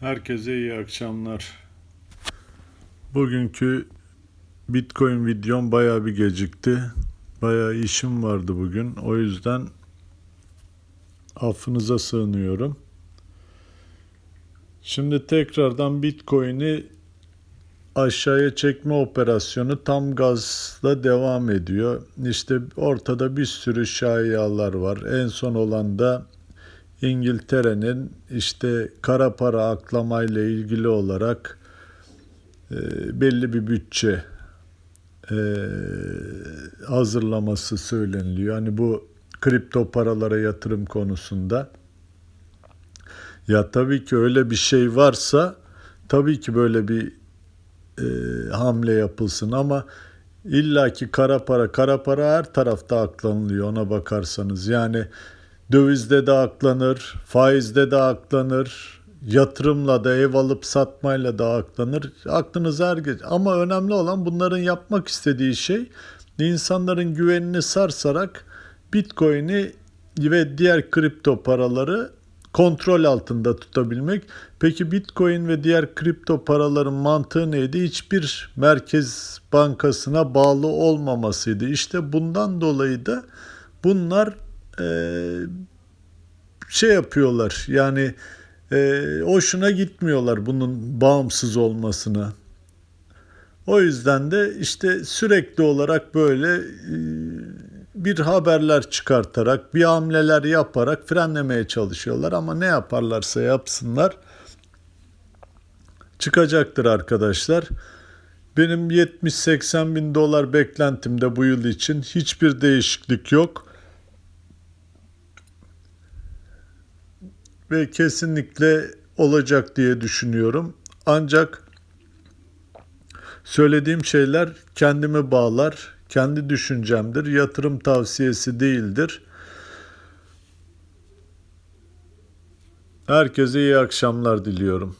Herkese iyi akşamlar. Bugünkü Bitcoin videom bayağı bir gecikti. Bayağı işim vardı bugün. O yüzden affınıza sığınıyorum. Şimdi tekrardan Bitcoin'i aşağıya çekme operasyonu tam gazla devam ediyor. İşte ortada bir sürü şayialar var. En son olan da İngiltere'nin işte kara para aklamayla ilgili olarak e, belli bir bütçe e, hazırlaması söyleniliyor. Hani bu kripto paralara yatırım konusunda. Ya tabii ki öyle bir şey varsa tabii ki böyle bir e, hamle yapılsın ama illaki kara para kara para her tarafta aklanılıyor ona bakarsanız. Yani dövizde de aklanır, faizde de aklanır, yatırımla da ev alıp satmayla da aklanır. Aklınıza her ge- ama önemli olan bunların yapmak istediği şey insanların güvenini sarsarak Bitcoin'i ve diğer kripto paraları kontrol altında tutabilmek. Peki Bitcoin ve diğer kripto paraların mantığı neydi? Hiçbir merkez bankasına bağlı olmamasıydı. İşte bundan dolayı da bunlar şey yapıyorlar. Yani eee hoşuna gitmiyorlar bunun bağımsız olmasına. O yüzden de işte sürekli olarak böyle eee, bir haberler çıkartarak, bir hamleler yaparak frenlemeye çalışıyorlar ama ne yaparlarsa yapsınlar çıkacaktır arkadaşlar. Benim 70-80 bin dolar beklentimde bu yıl için hiçbir değişiklik yok. Ve kesinlikle olacak diye düşünüyorum. Ancak söylediğim şeyler kendimi bağlar, kendi düşüncemdir, yatırım tavsiyesi değildir. Herkese iyi akşamlar diliyorum.